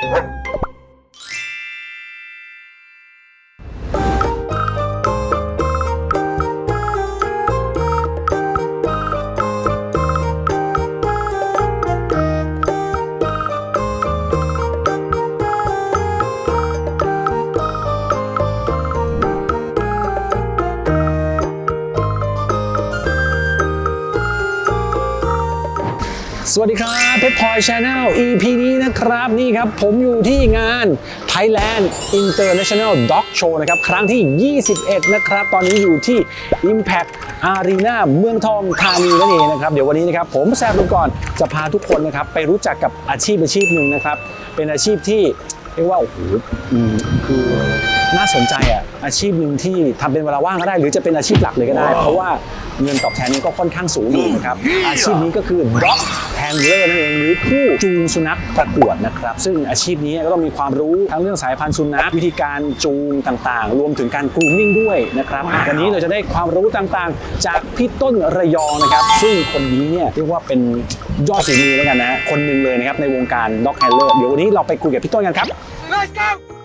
Ha ha ha! สวัสดีครับเพชรพลอยชาแนล EP นี้นะครับ นี่ครับผมอยู่ที่งาน Thailand International Dog Show นะครับครั้งที่ 21 นะครับ ตอนนี้อยู่ที่ Impact Arena เมืองทองธานีนั่นเองนะครับ เดี๋ยววันนี้นะครับผมแซมลุงก่อนจะพาทุกคนนะครับไปรู้จักกับอาชีพอาชีพหนึ่งนะครับ เป็นอาชีพที่เรียกว่าโอ้โหคือน่าสนใจอะอาชีพหนึ่งที่ทำเป็นเวลาว่างก็ได้ หรือจะเป็นอาชีพหลักเลยก็ได้ เพราะว่าเงินตอบแทนนี้ก็ค่อนข้างสูงอยู่นะครับอาชีพนี้ก็คือ dog handler นั่นเองหรือผู้จูงสุนัขประกวดนะครับ ซึ่งอาชีพนี้ก็ต้องมีความรู้ทั้งเรื่องสายพันธุ์สุนัขวิธีการจูงต่างๆ รวมถึงการ grooming ด้วยนะครับ วันนี้เราจะได้ความรู้ต่างๆ จากพี่ต้นระยองนะครับ ซึ่งคนนี้เนี่ยเรียกว่าเป็นยอดฝีมือแล้วกันนะคนหนึ่งเลยนะครับในวงการ dog handler เดี๋ยววันนี้เราไปคุยกับพี่ต้นกันครับ Let's go!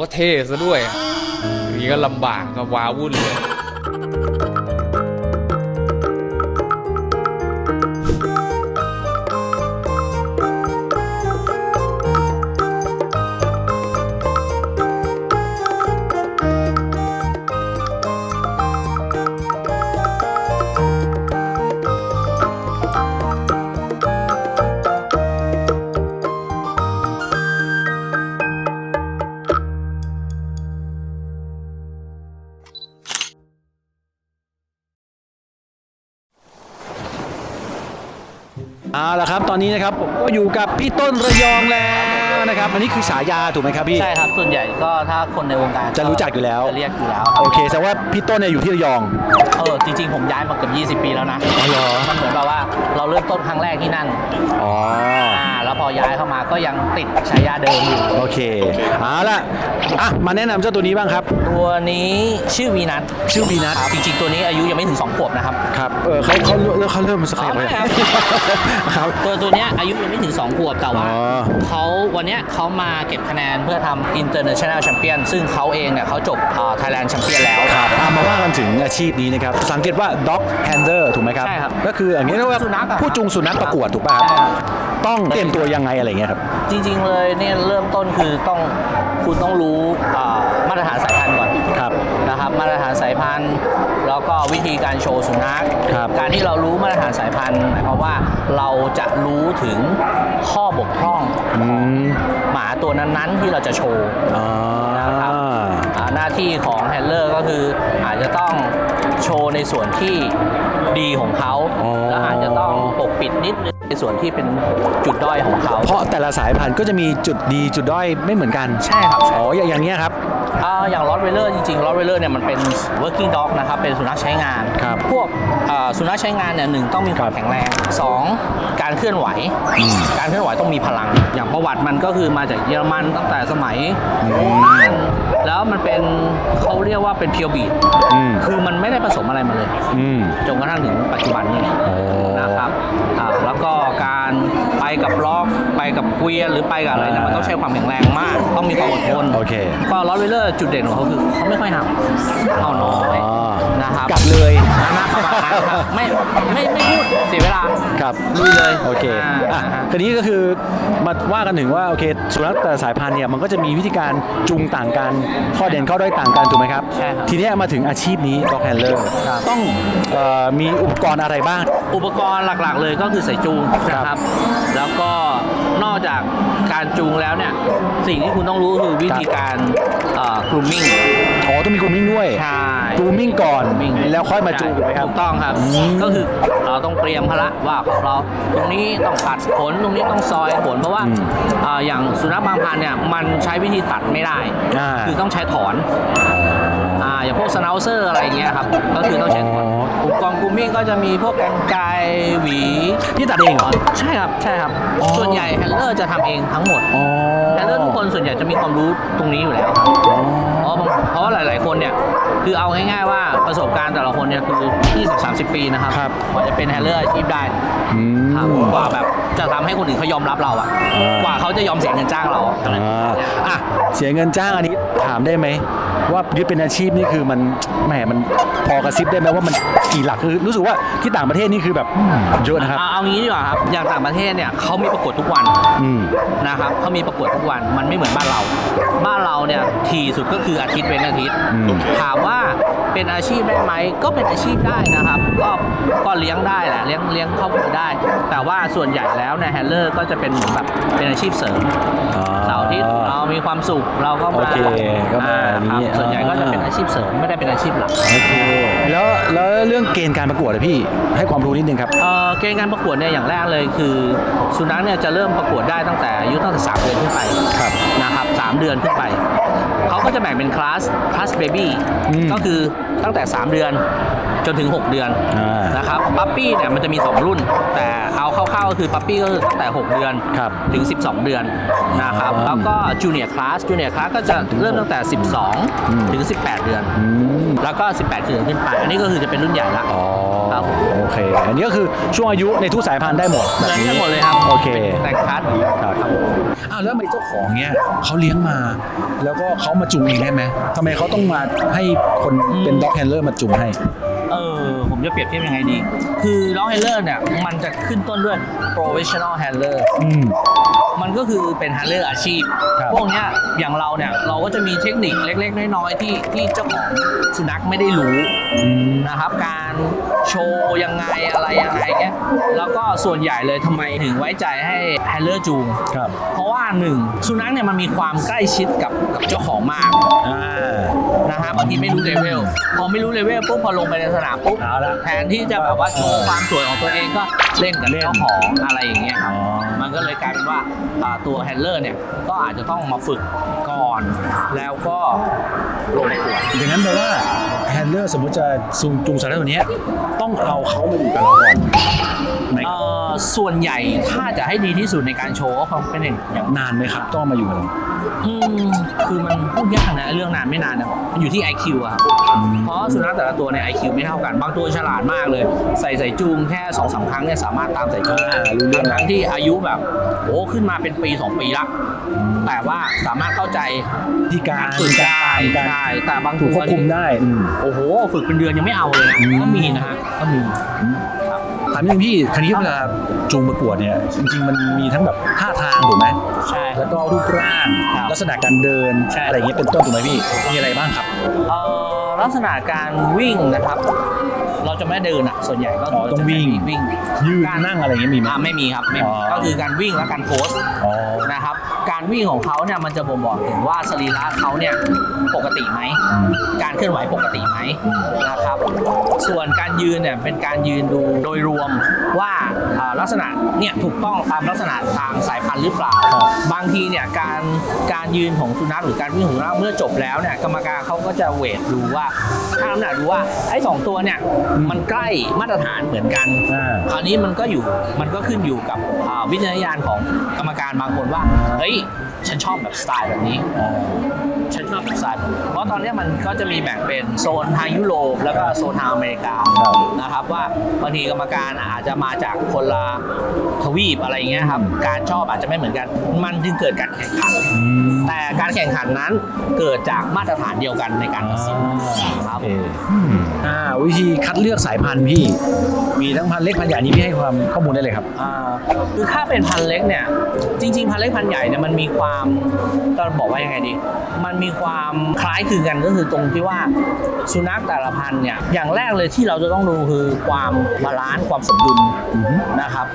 ก็เท่ซะด้วยอะอย่างนี้ก็ลำบากก็ว้าวุ่นเลย เอาละครับตอนนี้นะครับผมก็อยู่กับพี่ต้นระยองแล้วนะครับอันนี้คือฉายาถูกไหมครับพี่ ใช่ครับ ส่วนใหญ่ก็ถ้าคนในวงการจะรู้จักอยู่แล้ว จะเรียกอยู่แล้วโอเคแสดงว่าพี่ต้นเนี่ยอยู่ที่ระยอง เออจริงๆ ผมย้ายมาเกือบ20 ปีแล้วนะอ๋อเหรอ มันเหมือนแบบว่าเราเริ่มต้นครั้งแรกที่นั่นอ๋อ อ่า แล้วพอย้ายเข้ามาก็ยังติดฉายาเดิมอยู่ โอเคเอาละอะมาแนะนำเจ้าตัวนี้บ้างครับ ตัวนี้ชื่อวีนัทชื่อวีนัท ครับจริงๆ ตัวนี้อายุยังไม่ถึง 2 ขวบนะครับ ครับเออเขาเขาเริ่มเขาเริ่มสเต็ปอ๋อเลยไม่ครับ ครับ ตัวตัวเนี้ยอายุยังไม่ถึง 2 ขวบแต่ว่าอ๋อ เขาวันเนี้ยเขามาเก็บคะแนนเพื่อทำ international champion ซึ่งเขาเองเนี่ยเขาจบอ่า Thailand champion แล้ว ครับอะมาว่ากันถึงอาชีพนี้นะครับสังเกตว่า dog handler ถูกไหมครับ ใช่ครับก็คืออย่างนี้เรียกว่าสุนัขอะผู้จูงสุนัขประกวดถูกป่ะครับใช่ครับ ต้องเตรียมตัวยังไงอะไรเงี้ยครับ จริง ๆ เลยเนี่ยเริ่มต้นคือต้องคุณต้องรู้อ่ามาตรฐานสายพันธุ์ก่อนครับนะครับ มาตรฐานสายพันธุ์แล้วก็วิธีการโชว์สุนัขครับการที่เรารู้มาตรฐานสายพันธุ์หมายความว่าเราจะรู้ถึงข้อบกพร่องอืมหมาตัวนั้นๆที่เราจะโชว์อ๋อนะครับอ่าหน้าที่ของแฮนเลอร์ก็คืออาจจะต้องโชว์ในส่วนที่ดีของเขาอ๋อแล้วอาจจะต้องปกปิดนิดนึง ในส่วนที่เป็นจุดด้อยของเขา เพราะแต่ละสายพันธุ์ก็จะมีจุดดีจุดด้อยไม่เหมือนกัน ใช่ครับใช่อ๋ออย่างอย่างเงี้ยครับอ่าอย่างลอตเวลเลอร์จริงๆลอตเวลเลอร์เนี่ยมันเป็น working dog นะครับเป็นสุนัขใช้งาน ครับพวกอ่าสุนัขใช้งานเนี่ยหนึ่งต้องมีความแข็งแรง 2. การเคลื่อนไหวอืมการเคลื่อนไหวต้องมีพลัง อย่างประวัติมันก็คือมาจากเยอรมันตั้งแต่สมัยอืมโรมันแล้วมันเป็นเขาเรียกว่าเป็นเพียวบีดอืมคือมันไม่ได้ผสมอะไรมาเลยอืมจนกระทั่งถึงปัจจุบันนี้โอ้นะครับ กไปกับเกวียนหรือไปกับอะไรเนี่ยมันต้องใช้ความแข็งแรงมาก ต้องมีความอดทนโอเค ก็ลอตเวลเลอร์จุดเด่นของเขาคือเขาไม่ค่อยเห่าเห่าน้อยอ๋อ นะครับกลับเลยนะประมาณนั้นครับไม่ไม่ไม่พูดเสียเวลา ครับลุยเลยโอเคอ่าอะอ่าคราวนี้ก็คือมาว่ากันถึงว่าโอเคสุนัขแต่ละสายพันธุ์เนี่ยมันก็จะมีวิธีการจูงต่างกันข้อเด่นข้อด้อยต่างกันถูกไหมครับ ใช่ครับ ทีเนี้ยมาถึงอาชีพนี้ dog handler ครับต้องเอ่อมีอุปกรณ์อะไรบ้าง อุปกรณ์หลักๆ เลยก็คือสายจูงครับนะครับ แล้วก็นอกจากการจูงแล้วเนี่ย สิ่งที่คุณต้องรู้คือวิธีการเอ่อ grooming อ๋อต้องมี grooming ด้วยใช่ grooming ก่อน grooming แล้วค่อยมาจูงถูกไหมครับถูกต้องครับ ก็คือเราต้องเตรียมพละว่าเราตรงนี้ต้องตัดขนตรงนี้ต้องซอยขนเพราะว่าอืมอ่าอย่างสุนัขบางพันธุ์เนี่ยมันใช้วิธีตัดไม่ได้ อ่า คือต้องใช้ถอน อ่าอย่างพวกส n น u เซอร์อะไรอย่างเงี้ยครับก็คือต้องใช้ขนอ๋ออุปกรณ์กรูมมิ่งก็จะมีพวกกันไกรหวีพี่ตัดเองเหรอใช่ครับใช่ครับอ๋อส่วนใหญ่แฮนเลอร์จะทำเองทั้งหมดอ๋อแฮนเลอร์ทุกคนส่วนใหญ่จะมีความรู้ตรงนี้อยู่แล้วครับอ๋อเพราะบางเพราะว่าหลาย ๆคนเนี่ยคือเอาง่ายๆว่าประสบการณ์แต่ละคนเนี่ยคือ20-30 ปีนะครับครับกว่าจะเป็นแฮนเลอร์อาชีพได้อืมครับกว่าแบบจะทำให้คนอื่นเขายอมรับเราอะอ่ากว่าเขาจะยอมเสียเงินจ้างเราอะอ่าอะเสียเงินจ้างอันนี้ถามได้ไหม ว่ายึดเป็นอาชีพนี่คือมันแหมมันพอกระซิบได้ไหมว่ามันกี่หลักคือรู้สึกว่าที่ต่างประเทศนี่คือแบบเยอะนะครับเอาเอางี้ดีกว่าครับอย่างต่างประเทศเนี่ยเขามีประกวดทุกวันอืมนะครับเขามีประกวดทุกวันมันไม่เหมือนบ้านเรา บ้านเราเนี่ยทีสุดก็คืออาทิตย์เว้นอาทิตย์อืมถามว่าเป็นอาชีพได้ไหมก็เป็นอาชีพได้นะครับ ก็ก็เลี้ยงได้แหละเลี้ยงเลี้ยงครอบครัวได้ แต่ว่าส่วนใหญ่แล้วเนี่ยแฮนเลอร์ก็จะเป็นเหมือนแบบเป็นอาชีพเสริมอ่เสาร์อาทิตย์เรามีความสุขเราก็มาโอเคก็มาอ่อย่างนี้ครับส่วนใหญ่ก็จะเป็นอาชีพเสริมไม่ได้เป็นอาชีพหลัก โอเคแล้วแล้วเรื่องเกณฑ์การประกวดอะพี่ให้ความรู้นิดนึงครับ เอ่อเกณฑ์การประกวดเนี่ยอย่างแรกเลยคือ สุนัขเนี่ยจะเริ่มประกวดได้ตั้งแต่อายุตั้งแต่3เดือนขึ้นไปครับนะครับสามเดือนขึ้นไป เขาก็จะแบ่งเป็นคลาสคลาสเบบี้อืมก็คือตั้งแต่ 3 เดือน จนถึง 6 เดือนอ่า นะครับปั๊ปปี้เนี่ยมันจะมี 2 รุ่น แต่เอาคร่าวๆก็คือปั๊ปปี้ก็คือตั้งแต่ 6 เดือนครับถึง 12 เดือนนะครับอ่าแล้วก็จูเนียร์คลาสจูเนียร์คลาสก็จะเริ่มตั้งแต่ อืม 12 ถึง 18 เดือน อืมแล้วก็ 18 เดือนขึ้นไป อันนี้ก็คือจะเป็นรุ่นใหญ่ละ อ๋อครับ โอเค อันนี้ก็คือช่วงอายุในทุกสายพันธุ์ได้หมดแบบเหมือนนี้ กันหมดเลยครับโอเค แต่งคลาสครับอ้าวแล้วทำไมเจ้าของเนี้ยเขาเลี้ยงมา แล้วก็เขามาจุงเองได้ไหมทำไมเขาต้องมาให้คนเป็นด็อกแฮนเลอร์มาจุงให้เออ ผมจะเปรียบเทียบยังไงดี คือล็อกแฮนเลอร์เนี่ย มันจะขึ้นต้นด้วย professional handler อืม มันก็คือเป็นฮันเลอร์อาชีพ ครับ พวกเนี้ยอย่างเราเนี่ยเราก็จะมีเทคนิคเล็ก ๆ น้อยๆที่ที่เจ้าของสุนัขไม่ได้รู้ อืม นะครับการโชว์ยังไงอะไรยังไงเงี้ยแล้วก็ส่วนใหญ่เลยทำไมถึงไว้ใจให้แฮนเลอร์จูง ครับ เพราะว่าหนึ่งสุนัขเนี่ยมันมีความใกล้ชิดกับกับเจ้าของมากอ่า นะฮะบางทีไม่รู้เลเวลพอไม่รู้เลเวลปุ๊บพอลงไปในสนามปุ๊บเอาละแทนที่จะแบบว่าโชว์ความสวยของตัวเองก็เล่นกับเล่นเจ้าของอะไรอย่างเงี้ยครับ อ๋อ มันก็เลยกลายเป็นว่าอ่าตัวแฮนเลอร์เนี่ยก็อาจจะต้องมาฝึกก่อน แล้วก็ลงประกวดอย่างนั้นแปลว่าแฮนเลอร์สมมติจะซูงจูงสัตว์ตัวเนี้ยต้องเอาเขามาอยู่กับเราก่อนไหมเอ่อ ส่วนใหญ่ถ้าจะให้ดีที่สุดในการโชว์ก็คงเป็นอย่างอย่างนานไหมครับต้องเอามาอยู่กับเราอืมคือมันพูดยากนะเรื่องนานไม่นานนะมันอยู่ที่ IQ อะครับอืมเพราะสุนัขแต่ละตัวใน IQ ไม่เท่ากัน บางตัวฉลาดมากเลย ใส่ใส่จูงแค่สองสามครั้งเนี่ยสามารถตามใส่จูงอ่ารู้เรื่องทั้งๆที่อายุแบบโอ้ขึ้นมาเป็นปี 2 ปีละแต่ว่าสามารถเข้าใจที่การฝึกได้การใช่แต่บางถูตักวควบคุมได้อืมโอ้โห ฝึกเป็นเดือนยังไม่เอาเลยนะอืมก็มีนะฮะก็มี ถามอย่างพี่คันนี้เวลาจูงประกวดเนี่ยจริงๆมันมีทั้งแบบท่าทางถูกไหมใช่แล้วก็รูปร่างครับลักษณะการเดินใช่อะไรอย่างเงี้ยเป็นต้นถูกไหมพี่มีอะไรบ้างครับเอ่อลักษณะการวิ่งนะครับ เราจะไม่เดินอะส่วนใหญ่ก็อ๋อต้องวิ่งจะวิ่งยืนการนั่งอะไรอย่างเงี้ยมีไหม อ่าไม่มีครับไม่มีอ๋อ ก็คือการวิ่งและการโพสอ๋อ นะครับ การวิ่งของเขาเนี่ยมันจะบ่งบอกถึงว่าสรีระเขาเนี่ยปกติไหมอืมการเคลื่อนไหวปกติไหมนะครับ ส่วนการยืนเนี่ยเป็นการยืนดูโดยรวมว่าอ่าลักษณะเนี่ยถูกต้องตามลักษณะทางสายพันธุ์หรือเปล่าครับบางทีเนี่ยการการยืนของสุนัขหรือการวิ่งของสุนัขเมื่อจบแล้วเนี่ยกรรมการเขาก็จะเวทดูว่าถ้าน้ำหนักดูว่าไอ้สองตัวเนี่ยมันใกล้มาตรฐานเหมือนกันอ่าคราวนี้มันก็อยู่มันก็ขึ้นอยู่กับอ่าวิจารณญาณของกรรมการบางคนว่าเฮ้ยฉันชอบแบบสไตล์แบบนี้ ฉันชอบแบบสไตล์แบบนี้เพราะตอนเนี้ยมันก็จะมีแบ่งเป็นโซนทางยุโรปแล้วก็โซนทางอเมริกาครับนะครับว่าบางทีกรรมการอาจจะมาจากคนละทวีปอะไรอย่างเงี้ยครับการชอบอาจจะไม่เหมือนกัน มันจึงเกิดการแข่งขันอืมแต่การแข่งขันนั้นเกิดจากมาตรฐานเดียวกันในการตัดสินครับโอเคอ่าวิธีคัดเลือกสายพันธุ์พี่ มีทั้งพันธุ์เล็กพันธุ์ใหญ่นี้พี่ให้ความข้อมูลได้เลยครับอ่าคือถ้าเป็นพันธุ์เล็กเนี่ยจริง ๆ พันธุ์เล็กพันธุ์ใหญ่เนี่ยมันมีความจะบอกว่ายังไงดี มันมีความคล้ายคลึงกันก็คือตรงที่ว่าสุนัขแต่ละพันธุ์เนี่ยอย่างแรกเลยที่เราจะต้องดูคือความบาลานซ์ความสมดุลนะครับ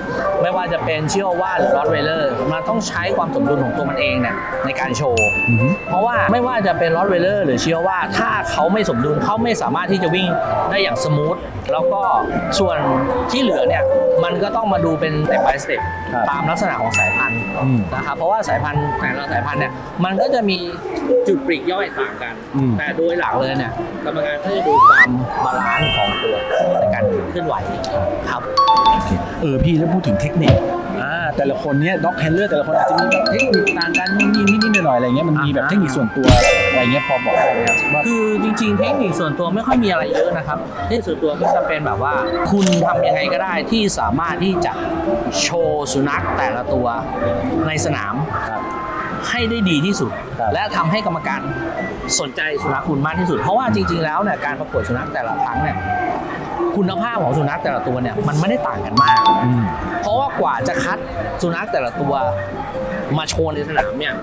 ไม่ว่าจะเป็นเชื่อว่าหรือรอดเวเลอร์มันต้องใช้ความสมดุลของตัวมันเองเนี่ยในการโชว์อือฮึเพราะว่าไม่ว่าจะเป็นรอดเวเลอร์หรือเชื่อว่าถ้าเขาไม่สมดุลเขาไม่สามารถที่จะวิ่งได้อย่างสมูทแล้วก็ส่วนที่เหลือเนี่ยมันก็ต้องมาดูเป็น step by step ครับตามลักษณะของสายพันธุ์อืมนะครับเพราะว่าสายพันธุ์แต่ละสายพันธุ์เนี่ยมันก็จะมีจุดปลีกย่อยต่างกัน อืม แต่โดยหลักเลยเนี่ยกรรมการก็จะดูความบาลานซ์ของตัวในการเคลื่อนไหวครับ เออพี่แล้วพูดถึงเทคนิคอ่าแต่ละคนเนี่ยด็อกแฮนเลอร์แต่ละคนอาจจะมีแบบเทคนิคต่างกันนู่นนี่นิดๆหน่อยๆอะไรเงี้ยมันมีแบบอ่าเทคนิคส่วนตัวอะไรเงี้ยพอบอกได้ไหมครับว่าคือจริงๆ เทคนิคส่วนตัวไม่ค่อยมีอะไรเยอะนะครับ เทคนิคส่วนตัวก็จะเป็นแบบว่า คุณทำยังไงก็ได้ที่สามารถที่จะโชว์สุนัขแต่ละตัวในสนามครับ ให้ได้ดีที่สุดครับและทำให้กรรมการสนใจสุนัขคุณมากที่สุด เพราะว่าจริง ๆ แล้วเนี่ยการประกวดสุนัขแต่ละครั้งเนี่ยคุณภาพของสุนัขแต่ละตัวเนี่ยมันไม่ได้ต่างกันมากอืมเพราะว่ากว่าจะคัดสุนัขแต่ละตัวมาโชว์ในสนามเนี่ย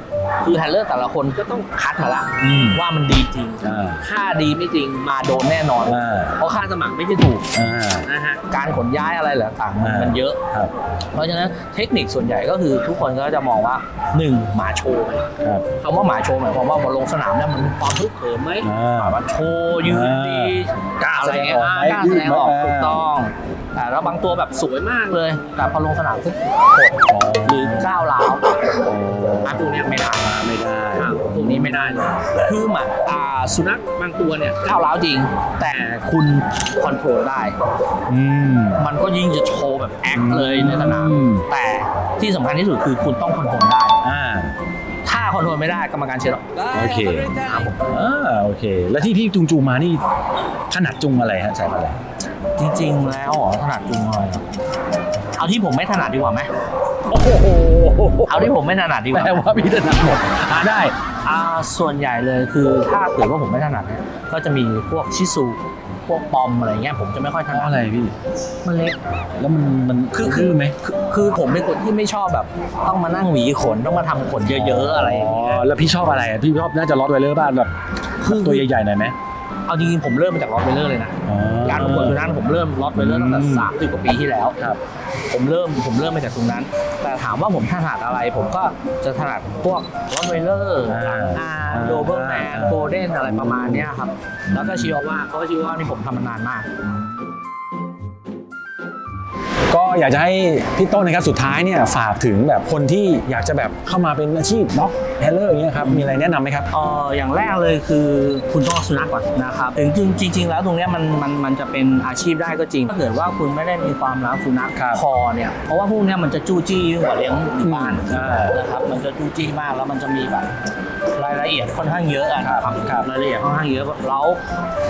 คือแฮนเลอร์แต่ละคนก็ต้องคัดมาละอืมว่ามันดีจริงอ่าถ้าดีไม่จริงมาโดนแน่นอน อ่า เพราะค่าสมัครไม่ใช่ถูกอ่า นะฮะการขนย้ายอะไรหลายต่างๆมันอ่ามั มันเยอะ ครับ เพราะฉะนั้นเทคนิคส่วนใหญ่ก็คือทุกคนก็จะมองว่าหนึ่งหมาโชว์ไหมครับคำว่าหมาโชว์หมายความว่าพอลงสนามเนี่ยมันมีความพึกเขิมไหมอ่าแบบว่าโชว์ยืนดีกล้าอะไรเงี้ยแสดงออกไหมอ่ากล้าแสดงออกยืดไหมถูกต้องแต่แล้วบางตัวแบบสวยมากเลยแต่พอลงสนามปุ๊บกดหรือก้าวร้าวโอ้อะพวกเนี้ยไม่ได้ ไม่ได้ อะพ วกนี้ไม่ได้เลยคือหมาอ่าสุนัขบางตัวเนี่ยก้าวร้าวจริง แต่คุณคอนโทรลได้ อืม มันก็ยิ่งจะโชว์แบบแอคเลยในสนามอืม แต่ที่สำคัญที่สุดคือคุณต้องคอนโทรลได้ อ่าถ้าคอนโทรลไม่ได้กรรมการเชียร์โอเคครับผมอ่าโอเค แล้วที่พี่จุงจูงมานี่ถนัดจุงอะไรฮะสายพันธุ์อะไรจริงๆแล้วเหรอถนัดจุงอะไรเอาที่ผมไม่ถนัดดีกว่าไหมโอ้โหเอาที่ผมไม่ถนัดดีกว่าแปลว่าพี่ถนัดหมดอ่าได้ อ่าส่วนใหญ่เลยคือถ้าเกิดว่าผมไม่ถนัดเนี่ยก็จะมีพวกชิซูพวกปอมอะไรเงี้ยผมจะไม่ค่อยถเพนัราะดอะไรพี่ มันเล็ก แล้วมันมันคือคือไหมคือคือผมเป็นคนที่ไม่ชอบแบบ ต้องมานั่งหวีขนต้องมาทำขนเยอะๆอะไรอย่างเงี้ยอ๋อแล้วพี่ชอบอะไรอะพี่ชอบน่าจะลอตไวเลอร์บ้างแบบคือตัวใหญ่ๆหน่อยไหม เอาจริงๆผมเริ่มมาจากลอตเวเลอร์เลยนะอ๋อการประกวดสุนัขผมเริ่มลอตเวเลอร์ตั้งแต่อืมสามสิบกว่าปีที่แล้วครับ ผมเริ่มผมเริ่มมาจากตรงนั้น แต่ถามว่าผมถนัดอะไร ผมก็จะถนัดพวกลอตเวเลอร์อ่าอาอ่าโดเบอร์แมนอ่าโกลเด้นอะไรประมาณเนี้ยครับ แล้วก็ชิวาว่าเพราะว่าชิวาว่านี่ผมทำมานานมาก ก็อยากจะให้พี่ต้นนะครับสุดท้ายเนี่ยฝากถึงแบบคนที่อยากจะแบบเข้ามาเป็นอาชีพด็อกแฮลเลอร์อย่างเงี้ยครับมีอะไรแนะนำไหมครับ เอออย่างแรกเลยคือคุณต้องเอาสุนัขก่อนนะครับถึงจริงจริง ๆ แล้วตรงเนี้ยมันมันมันจะเป็นอาชีพได้ก็จริงถ้าเกิดว่าคุณไม่ได้มีความรักสุนัขครับพอเนี่ยเพราะว่าพวกเนี้ยมันจะจู้จี้ยิ่งกว่าเลี้ยงที่บ้านอืมนะครับมันจะจู้จี้มากแล้วมันจะมีแบบรายละเอียดค่อนข้างเยอะอะนะครับครับรายละเอียดค่อนข้างเยอะแล้ว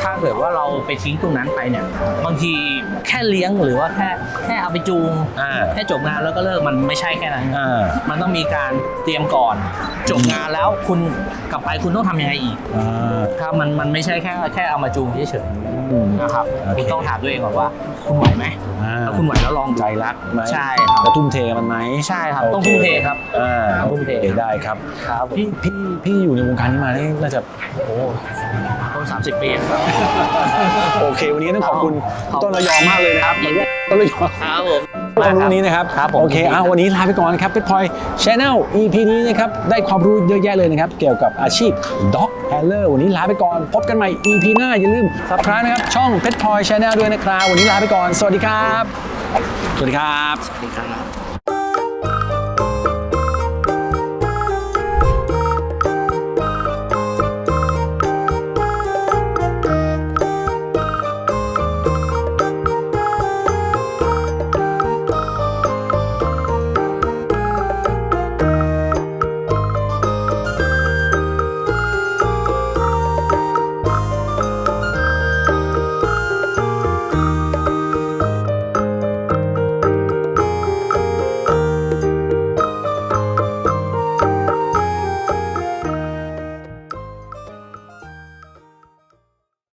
ถ้าเกิดว่าเราไปทิ้งตรงนั้นไปเนี่ยบางทีแค่เลี้ยงหรือว่าแค่แค่เอาไปจูงอ่าแค่จบงานแล้วก็เลิกมันไม่ใช่แค่นั้นอ่ามันต้องมีการเตรียมก่อน จบงานแล้วคุณกลับไปคุณต้องทำยังไงอีกอ่าครับมันมันไม่ใช่แค่แค่เอามาจูงเฉยอืมๆนะครับโอเคคุณต้องถามตัวเองก่อนว่า คุณไหวไหม อ่าถ้าคุณไหวแล้วลองใจรักไหมใช่ครับแล้วทุ่มเทมันไหมใช่ครับโอเคต้องทุ่มเทครับอ่าต้องทุ่มเทโอคได้ครับครับพี่พี่พี่อยู่ในวงการนี้มานี่น่าจะโอ้ต้นสามสิบปีครับโอเค วันนี้ต้องขอบคุณครับต้นระยองมากเลยนะครับต้นระยองครับผม ความรู้นี้นะครับครับผมโอเคเอาวันนี้ลาไปก่อนนะครับเพชรพลอยชแนล EP นี้นะครับได้ความรู้เยอะแยะเลยนะครับ เกี่ยวกับอาชีพ Dog Handler วันนี้ลาไปก่อน พบกันใหม่ EP หน้าอย่าลืม subscribe นะครับ ช่องเพชรพลอยชแนลด้วยนะครับ วันนี้ลาไปก่อน สวัสดีครับ สวัสดีครับ สวัสดีครับ